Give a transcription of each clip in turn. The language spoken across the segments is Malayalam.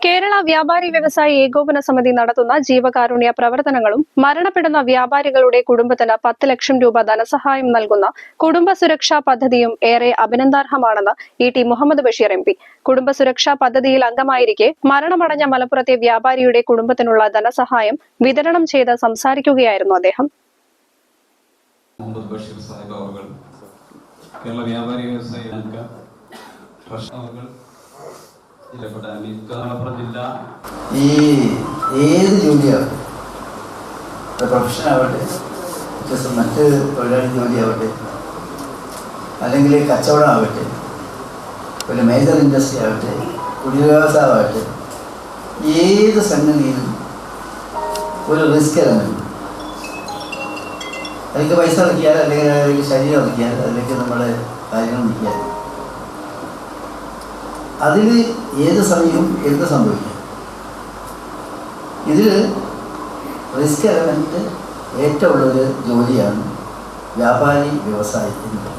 കേരള വ്യാപാരി വ്യവസായി ഏകോപന സമിതി നടത്തുന്ന ജീവകാരുണ്യ പ്രവർത്തനങ്ങളും മരണപ്പെടുന്ന വ്യാപാരികളുടെ കുടുംബത്തിന് പത്ത് ലക്ഷം രൂപ ധനസഹായം നൽകുന്ന കുടുംബ സുരക്ഷാ പദ്ധതിയും ഏറെ അഭിനന്ദാർഹമാണെന്ന് E T Muhammad Basheer M P. കുടുംബ സുരക്ഷാ പദ്ധതിയിൽ അംഗമായിരിക്കെ മരണമടഞ്ഞ മലപ്പുറത്തെ വ്യാപാരിയുടെ കുടുംബത്തിനുള്ള ധനസഹായം വിതരണം ചെയ്ത് സംസാരിക്കുകയായിരുന്നു അദ്ദേഹം. കേരള വ്യാപാരി വ്യവസായ ഈ ഏത് ജോലിയാവട്ടെ പ്രൊഫഷൻ ആവട്ടെ മറ്റ് തൊഴിലാളി ജോലിയാവട്ടെ അല്ലെങ്കിൽ കച്ചവടം ആവട്ടെ ഒരു മേജർ ഇൻഡസ്ട്രി ആവട്ടെ കുടിവ്യവസായമാവട്ടെ ഏത് സംഗതിയിലും ഒരു റിസ്ക് എലമെന്റ് അതിലേക്ക് പൈസ ഇറക്കിയാൽ അല്ലെങ്കിൽ ശരീരം ഇറക്കിയാൽ അതിലേക്ക് നമ്മുടെ കാര്യങ്ങൾ നിൽക്കിയാൽ അതിൽ ഏത് സമയവും എന്ത് സംഭവിക്കാം? ഇതിൽ റിസ്ക് എലമെന്റ് ഏറ്റവും ഉള്ളൊരു ജോലിയാണ് വ്യാപാരി വ്യവസായി എന്ന് പറയുന്നത്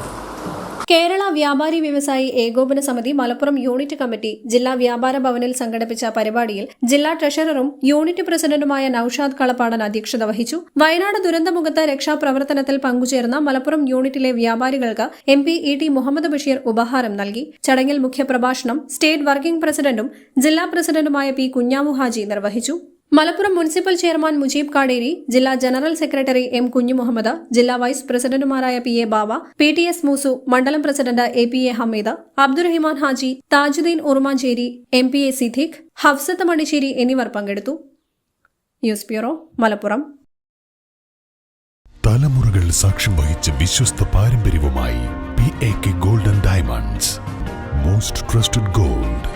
കേരള വ്യാപാരി വ്യവസായി ഏകോപന സമിതി മലപ്പുറം യൂണിറ്റ് കമ്മിറ്റി ജില്ലാ വ്യാപാര ഭവനിൽ സംഘടിപ്പിച്ച പരിപാടിയിൽ ജില്ലാ ട്രഷററും യൂണിറ്റ് പ്രസിഡന്റുമായ നൌഷാദ് കളപ്പാടൻ അധ്യക്ഷത വഹിച്ചു. വയനാട് ദുരന്തമുഖത്ത് രക്ഷാപ്രവർത്തനത്തിൽ പങ്കുചേർന്ന മലപ്പുറം യൂണിറ്റിലെ വ്യാപാരികൾക്ക് M P E T Muhammad Basheer ഉപഹാരം നൽകി. ചടങ്ങിൽ മുഖ്യപ്രഭാഷണം സ്റ്റേറ്റ് വർക്കിംഗ് പ്രസിഡന്റും ജില്ലാ പ്രസിഡന്റുമായ പി കുഞ്ഞാമു ഹാജി നിർവഹിച്ചു. മലപ്പുറം മുനിസിപ്പൽ ചെയർമാൻ മുജീബ് കാടേരി ജില്ലാ general secretary M Kunhu Muhammad ജില്ലാ വൈസ് പ്രസിഡന്റുമാരായ P A Bava P T S Moosu മണ്ഡലം president A P A Hameed Abdurahiman Haji Thajuddeen Urumancheri M P A Siddique Hafsath Manisseri എന്നിവർ പങ്കെടുത്തു. News bureau Malappuram. തലമുറകൾ സാക്ഷ്യം വഹിച്ച വിശ്വസ്ത പാരമ്പര്യവുമായി P A K golden diamonds. Most trusted gold